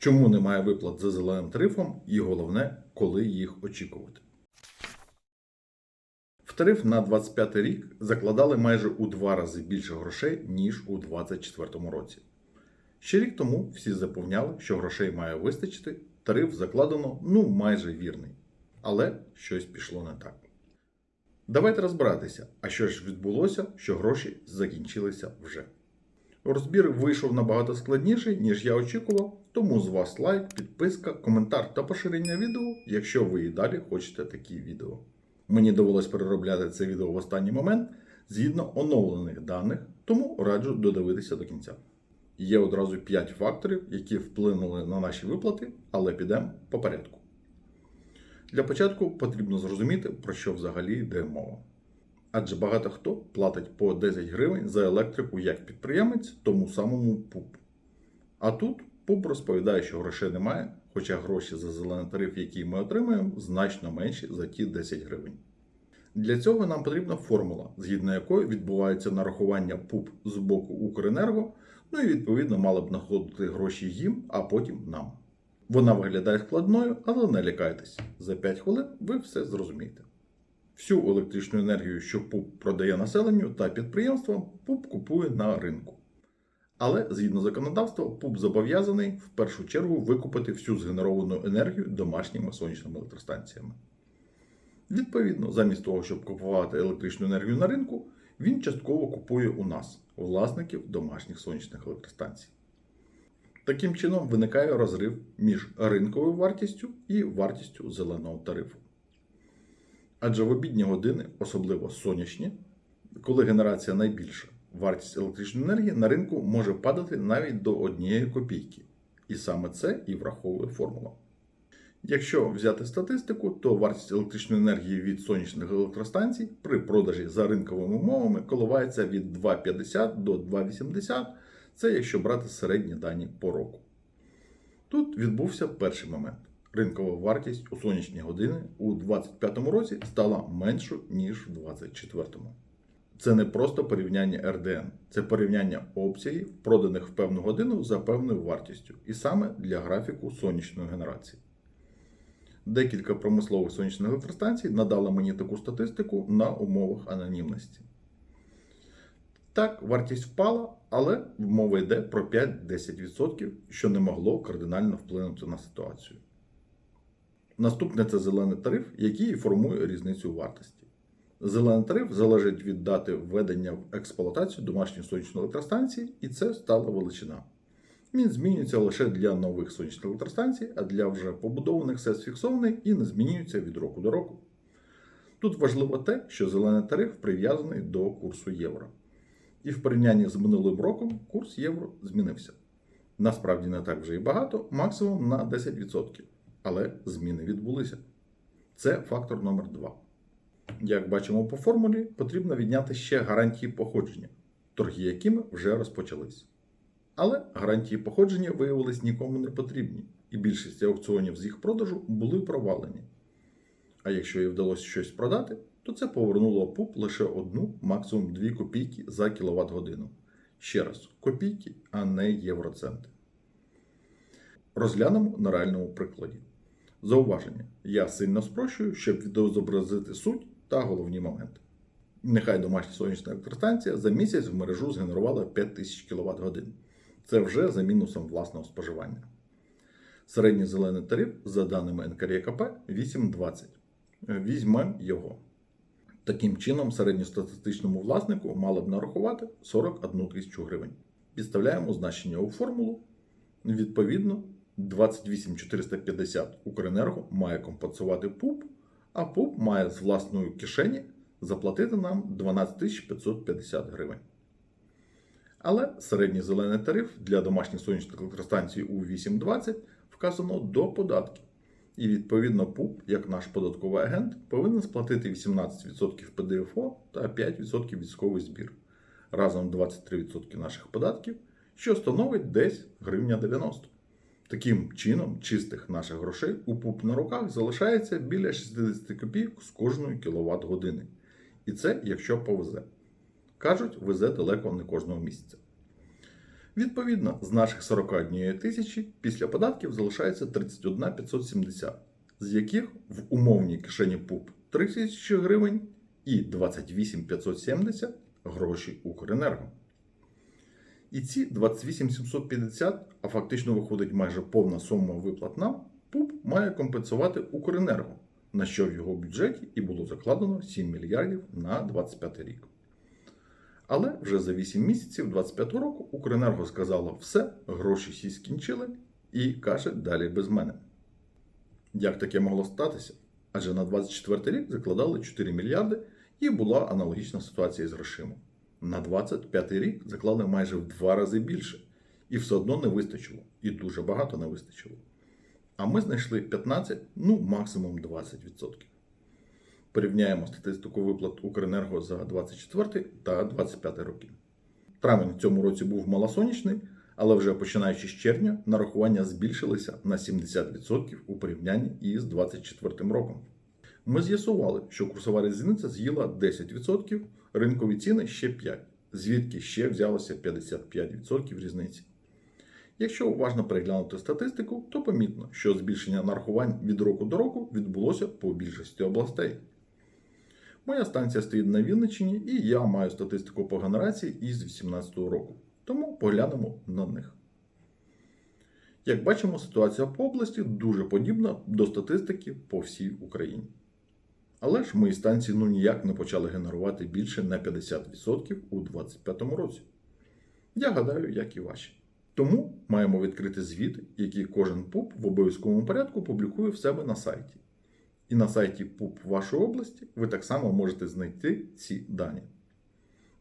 чому немає виплат за зеленим тарифом, і головне, коли їх очікувати. В тариф на 25 рік закладали майже у два рази більше грошей, ніж у 2024 році. Ще рік тому всі запевняли, що грошей має вистачити, тариф закладено ну майже вірний. Але щось пішло не так. Давайте розбиратися, а що ж відбулося, що гроші закінчилися вже. Розбір вийшов набагато складніший, ніж я очікував, тому з вас лайк, підписка, коментар та поширення відео, якщо ви і далі хочете такі відео. Мені довелось переробляти це відео в останній момент згідно оновлених даних, тому раджу додивитися до кінця. Є одразу 5 факторів, які вплинули на наші виплати, але підемо по порядку. Для початку потрібно зрозуміти, про що взагалі йде мова. Адже багато хто платить по 10 гривень за електрику як підприємець тому самому ПУП. А тут ПУП розповідає, що грошей немає, хоча гроші за зелений тариф, який ми отримуємо, значно менші за ті 10 гривень. Для цього нам потрібна формула, згідно якої відбувається нарахування ПУП з боку Укренерго, ну і відповідно мали б знаходити гроші їм, а потім нам. Вона виглядає складною, але не лякайтесь. За 5 хвилин ви все зрозумієте. Всю електричну енергію, що ПУП продає населенню та підприємствам, ПУП купує на ринку. Але згідно законодавства, ПУП зобов'язаний в першу чергу викупити всю згенеровану енергію домашніми сонячними електростанціями. Відповідно, замість того, щоб купувати електричну енергію на ринку, він частково купує у нас, власників домашніх сонячних електростанцій. Таким чином виникає розрив між ринковою вартістю і вартістю зеленого тарифу. Адже в обідні години, особливо сонячні, коли генерація найбільша, вартість електричної енергії на ринку може падати навіть до 1 копійки. І саме це і враховує формула. Якщо взяти статистику, то вартість електричної енергії від сонячних електростанцій при продажі за ринковими умовами коливається від 2,50 до 2,80. Це якщо брати середні дані по року. Тут відбувся перший момент. Ринкова вартість у сонячні години у 2025 році стала меншою, ніж у 2024. Це не просто порівняння РДН, це порівняння обсягів, проданих в певну годину за певною вартістю, і саме для графіку сонячної генерації. Декілька промислових сонячних електростанцій надали мені таку статистику на умовах анонімності. Так, вартість впала, але мова йде про 5-10%, що не могло кардинально вплинути на ситуацію. Наступне це зелений тариф, який формує різницю вартості. Зелений тариф залежить від дати введення в експлуатацію домашньої сонячної електростанції, і це стала величина. Він змінюється лише для нових сонячних електростанцій, а для вже побудованих все сфіксований і не змінюється від року до року. Тут важливо те, що зелений тариф прив'язаний до курсу євро. І в порівнянні з минулим роком курс євро змінився. Насправді не так вже і багато, максимум на 10%. Але зміни відбулися. Це фактор номер 2. Як бачимо по формулі, потрібно відняти ще гарантії походження, торги якими вже розпочались. Але гарантії походження виявились нікому не потрібні, і більшість аукціонів з їх продажу були провалені. А якщо їй вдалося щось продати, то це повернуло ПУП лише одну, максимум 2 копійки за кіловат годину. Ще раз, копійки, а не євроценти. Розглянемо на реальному прикладі. Зауваження. Я сильно спрощую, щоб відобразити суть та головні моменти. Нехай домашня сонячна електростанція за місяць в мережу згенерувала 5000 кВт годин. Це вже за мінусом власного споживання. Середній зелений тариф, за даними НКРЄКП, 8,20. Візьмемо його. Таким чином, середньостатистичному власнику мали б нарахувати 41 тисячу гривень. Підставляємо значення у формулу. Відповідно, 28450 Укренерго має компенсувати ПУП, а ПУП має з власної кишені заплатити нам 12 550 гривень. Але середній зелений тариф для домашніх сонячних електростанцій у 8.20 вказано до податків. І відповідно ПУП, як наш податковий агент, повинен сплатити 18% ПДФО та 5% військовий збір. Разом 23% наших податків, що становить десь гривня 90. Таким чином, чистих наших грошей у ПУП на руках залишається біля 60 копійок з кожної кіловат години. І це якщо повезе. Кажуть, везе далеко не кожного місяця. Відповідно, з наших 41 тисячі після податків залишається 31 570, з яких в умовній кишені ПУП 3 тисячі гривень і 28 570 гроші Укренерго. І ці 28 750, а фактично виходить майже повна сума виплат нам, ПУП має компенсувати Укренерго, на що в його бюджеті і було закладено 7 мільярдів на 25 рік. Але вже за 8 місяців 25 року Укренерго сказало все, гроші всі скінчили і каже далі без мене. Як таке могло статися? Адже на 24 рік закладали 4 мільярди і була аналогічна ситуація з грошима. На 25 рік заклали майже в два рази більше, і все одно не вистачило, і дуже багато не вистачило. А ми знайшли 15, ну максимум 20%. Порівняємо статистику виплат Укренерго за 24 та 25 роки. Травень в цьому році був малосонячний, але вже починаючи з червня нарахування збільшилися на 70% у порівнянні із 24 роком. Ми з'ясували, що курсова різниця з'їла 10%, ринкові ціни ще 5%, звідки ще взялося 55% різниці. Якщо уважно переглянути статистику, то помітно, що збільшення нарахувань від року до року відбулося по більшості областей. Моя станція стоїть на Вінниччині, і я маю статистику по генерації із 2018 року. Тому поглянемо на них. Як бачимо, ситуація по області дуже подібна до статистики по всій Україні. Але ж мої станції ну ніяк не почали генерувати більше на 50% у 2025 році. Я гадаю, як і ваші. Тому маємо відкрити звіт, який кожен ПУП в обов'язковому порядку публікує в себе на сайті. І на сайті ПУП вашої області ви так само можете знайти ці дані.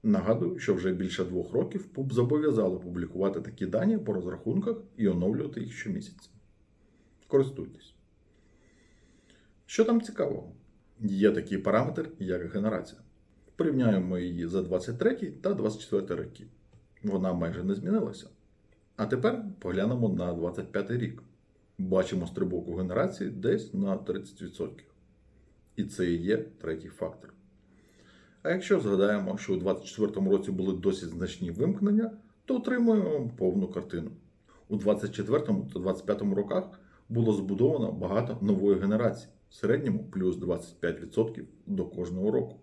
Нагадую, що вже більше двох років ПУП зобов'язали публікувати такі дані по розрахунках і оновлювати їх щомісяця. Користуйтесь. Що там цікавого? Є такий параметр, як генерація. Порівняємо її за 23 та 24 роки. Вона майже не змінилася. А тепер поглянемо на 25 рік. Бачимо стрибок у генерації десь на 30%. І це і є третій фактор. А якщо згадаємо, що у 2024 році були досить значні вимкнення, то отримуємо повну картину. У 2024 та 2025 роках було збудовано багато нової генерації, в середньому плюс 25% до кожного року.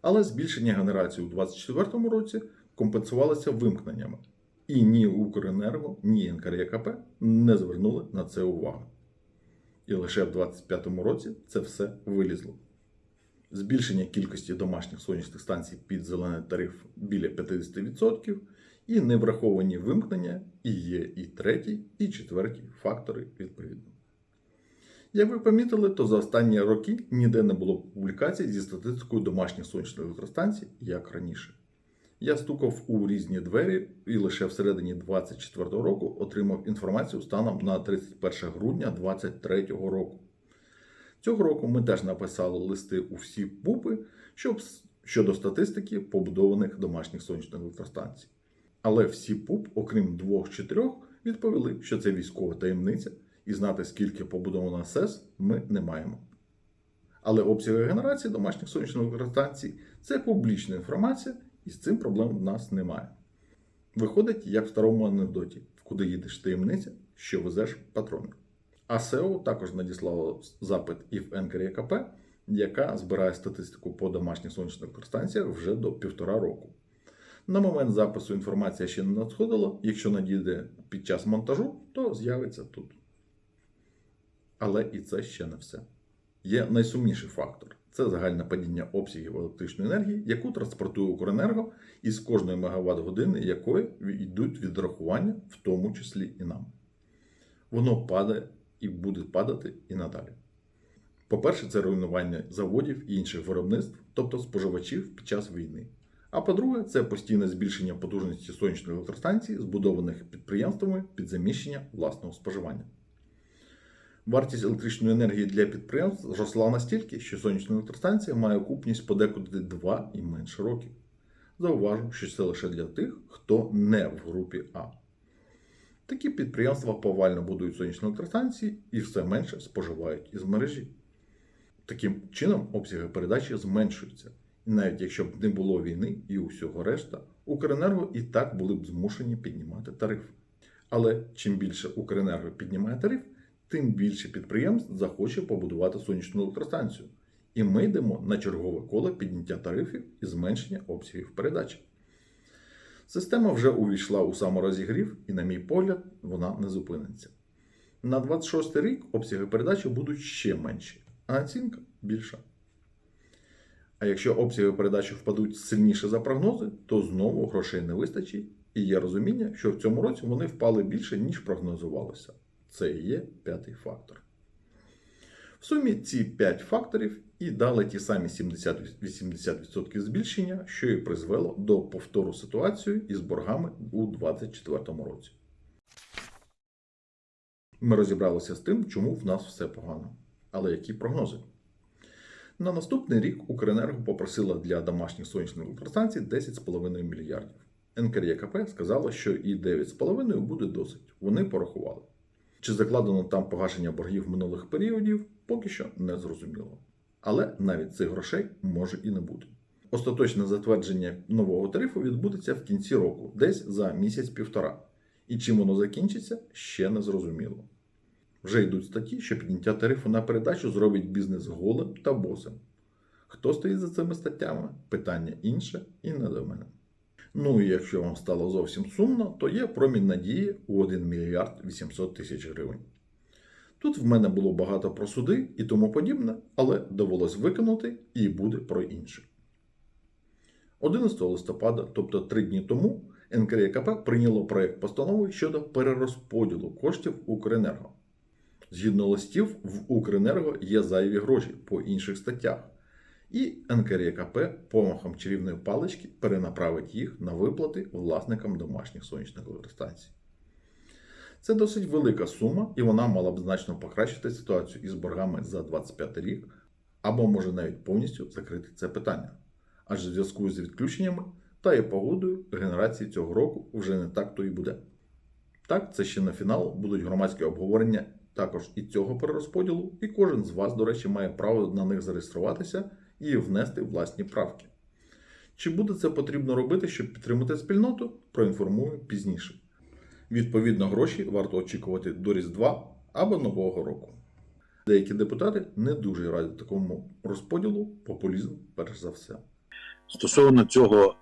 Але збільшення генерації у 2024 році компенсувалося вимкненнями. І ні Укренерго, ні НКРЄКП не звернули на це увагу. І лише в 2025 році це все вилізло. Збільшення кількості домашніх сонячних станцій під зелений тариф біля 50%, і невраховані вимкнення і є і третій, і четвертій фактори відповідно. Як ви помітили, то за останні роки ніде не було публікацій зі статистикою домашніх сонячних електростанцій, як раніше. Я стукав у різні двері і лише всередині 2024 року отримав інформацію станом на 31 грудня 2023 року. Цього року ми теж написали листи у всі ПУПи щодо статистики побудованих домашніх сонячних електростанцій. Але всі ПУП, окрім двох чи трьох, відповіли, що це військова таємниця, і знати, скільки побудовано СЕС, ми не маємо. Але обсяги генерації домашніх сонячних електростанцій це публічна інформація, і з цим проблем в нас немає. Виходить, як в старому анекдоті, куди їдеш таємниця, що везеш патрони. А СЕО також надіслало запит і в НКРЄКП, яка збирає статистику по домашніх сонячних електростанціях вже до півтора року. На момент запису інформація ще не надходила. Якщо надійде під час монтажу, то з'явиться тут. Але і це ще не все. Є найсумніший фактор це загальне падіння обсягів електричної енергії, яку транспортує Укренерго, із кожної мегаватт години якої йдуть відрахування, в тому числі і нам. Воно падає і буде падати і надалі. По-перше, це руйнування заводів і інших виробництв, тобто споживачів під час війни. А по-друге, це постійне збільшення потужності сонячної електростанції, збудованих підприємствами під заміщення власного споживання. Вартість електричної енергії для підприємств зросла настільки, що сонячна електростанція має окупність подекуди 2 і менше років. Зауважу, що це лише для тих, хто не в групі А. Такі підприємства повально будують сонячні електростанції і все менше споживають із мережі. Таким чином, обсяги передачі зменшуються. Навіть якщо б не було війни і усього решта, Укренерго і так були б змушені піднімати тариф. Але чим більше Укренерго піднімає тариф, тим більше підприємств захоче побудувати сонячну електростанцію. І ми йдемо на чергове коло підняття тарифів і зменшення обсягів передачі. Система вже увійшла у саморозігрів, і, на мій погляд, вона не зупиниться. На 26 рік обсяги передачі будуть ще менші, а націнка більша. А якщо обсяги передачі впадуть сильніше за прогнози, то знову грошей не вистачить, і є розуміння, що в цьому році вони впали більше, ніж прогнозувалося. Це і є п'ятий фактор. В сумі ці 5 факторів і дали ті самі 70-80% збільшення, що і призвело до повтору ситуації із боргами у 2024 році. Ми розібралися з тим, чому в нас все погано. Але які прогнози? На наступний рік Укренерго попросила для домашніх сонячних електростанцій 10,5 мільярдів. НКРЄКП сказала, що і 9,5 буде досить. Вони порахували. Чи закладено там погашення боргів минулих періодів, поки що не зрозуміло. Але навіть цих грошей може і не бути. Остаточне затвердження нового тарифу відбудеться в кінці року, десь за місяць-півтора. І чим воно закінчиться, ще не зрозуміло. Вже йдуть статті, що підняття тарифу на передачу зробить бізнес голим та босим. Хто стоїть за цими статтями? Питання інше і не до мене. Ну і якщо вам стало зовсім сумно, то є промінь надії у 1 мільярд 800 тисяч гривень. Тут в мене було багато про суди і тому подібне, але довелось виконати і буде про інше. 11 листопада, тобто три дні тому, НКРЄКП прийняло проєкт постанови щодо перерозподілу коштів Укренерго. Згідно листів, в Укренерго є зайві гроші по інших статтях, і НКРЄКП помахом чарівної палички перенаправить їх на виплати власникам домашніх сонячних електростанцій. Це досить велика сума, і вона мала б значно покращити ситуацію із боргами за 25 рік, або може навіть повністю закрити це питання. Адже в зв'язку з відключеннями та і погодою генерації цього року вже не так то і буде. Так, це ще на фінал будуть громадські обговорення також і цього перерозподілу, і кожен з вас, до речі, має право на них зареєструватися і внести власні правки. Чи буде це потрібно робити, щоб підтримати спільноту, проінформую пізніше. Відповідно, гроші варто очікувати до Різдва або Нового року. Деякі депутати не дуже раді такому розподілу, популізм перш за все. Стосовно цього,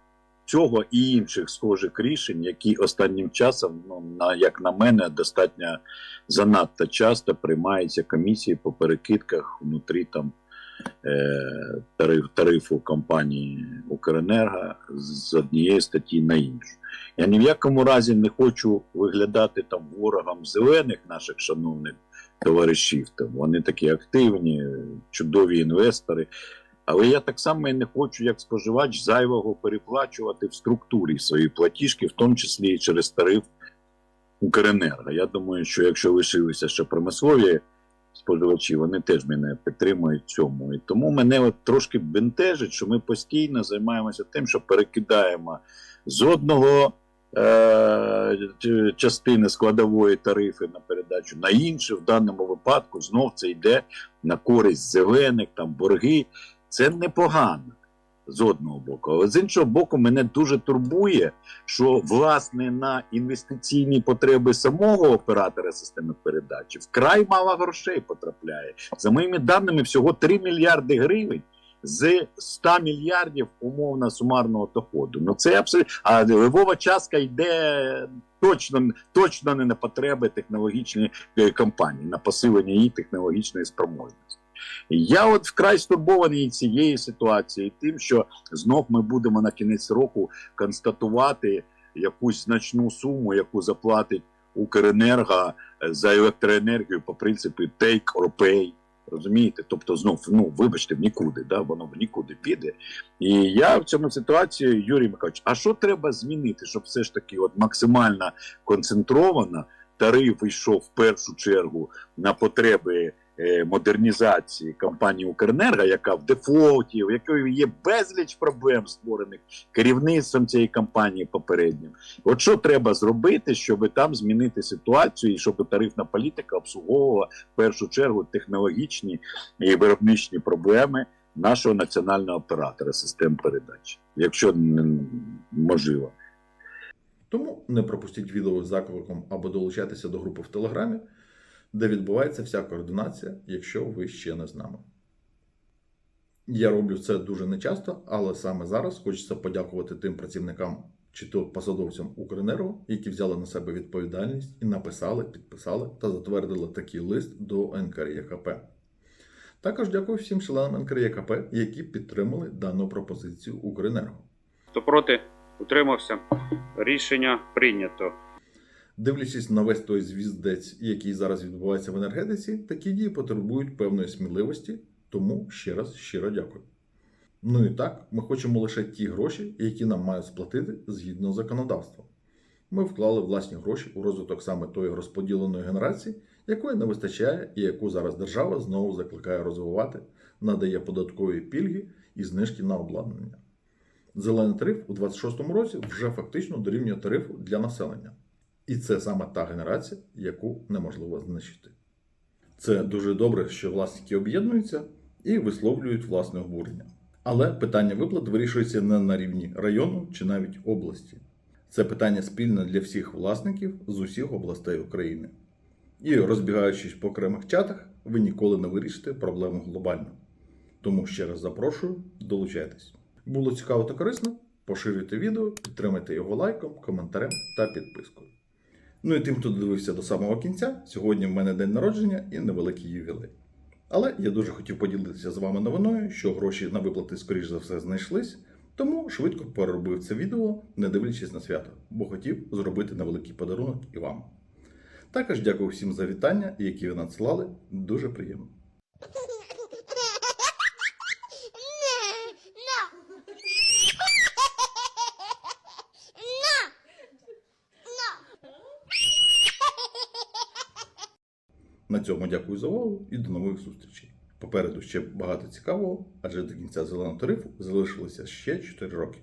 цього і інших схожих рішень, які останнім часом, ну на як на мене, достатньо занадто часто приймаються комісії по перекидках внутрі там е, тариф, тарифу компанії Укренерго з однієї статті на іншу. Я ні в якому разі не хочу виглядати там ворогом зелених наших шановних товаришів. Там вони такі активні, чудові інвестори. Але я так само і не хочу, як споживач, зайвого переплачувати в структурі свої платіжки, в тому числі і через тариф Укренерго. Я думаю, що якщо лишилися ще промислові споживачі, вони теж мене підтримують цьому. І тому мене от трошки бентежить, що ми постійно займаємося тим, що перекидаємо з одного е- частини складової тарифи на передачу на інше. В даному випадку знов це йде на користь зелених, там борги. Це непогано з одного боку. Але з іншого боку, мене дуже турбує, що власне на інвестиційні потреби самого оператора системи передачі вкрай мало грошей потрапляє. За моїми даними, всього 3 мільярди гривень. З 100 мільярдів умовно сумарного доходу. Ну це абсолютно а левова частка йде точно точно не на потреби технологічної компанії, на посилення її технологічної спроможності. Я от вкрай стурбований цією ситуацією, тим, що знов ми будемо на кінець року констатувати якусь значну суму, яку заплатить Укренерго за електроенергію по принципі take or pay. Розумієте, тобто знов ну вибачте, нікуди, да воно в нікуди піде. І я в цьому ситуації, Юрій Михайлович, а що треба змінити, щоб все ж таки от максимально концентровано тариф йшов в першу чергу на потреби модернізації компанії Укренерго, яка в дефолті, в якої є безліч проблем створених керівництвом цієї компанії попереднім. От що треба зробити, щоб там змінити ситуацію, і щоб тарифна політика обслуговувала в першу чергу технологічні і виробничні проблеми нашого національного оператора систем передач. Якщо можливо. Тому не пропустіть відео з закликом або долучайтеся до групи в Телеграмі, де відбувається вся координація, якщо ви ще не з нами. Я роблю це дуже нечасто, але саме зараз хочеться подякувати тим працівникам чи то посадовцям Укренерго, які взяли на себе відповідальність і написали, підписали та затвердили такий лист до НКРЄКП. Також дякую всім членам НКРЄКП, які підтримали дану пропозицію Укренерго. Хто проти, утримався. Рішення прийнято. Дивлячись на весь той звіздець, який зараз відбувається в енергетиці, такі дії потребують певної сміливості, тому ще раз щиро дякую. Ну і так, ми хочемо лише ті гроші, які нам мають сплатити згідно законодавства. Ми вклали власні гроші у розвиток саме тої розподіленої генерації, якої не вистачає і яку зараз держава знову закликає розвивати, надає податкові пільги і знижки на обладнання. Зелений тариф у 2026 році вже фактично дорівнює тарифу для населення. І це саме та генерація, яку неможливо знищити. Це дуже добре, що власники об'єднуються і висловлюють власне обурення. Але питання виплат вирішується не на рівні району чи навіть області. Це питання спільне для всіх власників з усіх областей України. І розбігаючись по окремих чатах, ви ніколи не вирішите проблему глобально. Тому ще раз запрошую, долучайтесь. Було цікаво та корисно. Поширюйте відео, підтримайте його лайком, коментарем та підпискою. Ну і тим, хто додивився до самого кінця, сьогодні в мене день народження і невеликий ювілей. Але я дуже хотів поділитися з вами новиною, що гроші на виплати, скоріш за все, знайшлись, тому швидко переробив це відео, не дивлячись на свято, бо хотів зробити невеликий подарунок і вам. Також дякую всім за вітання, які ви надсилали. Дуже приємно. На цьому дякую за увагу і до нових зустрічей. Попереду ще багато цікавого, адже до кінця зеленого тарифу залишилося ще 4 роки.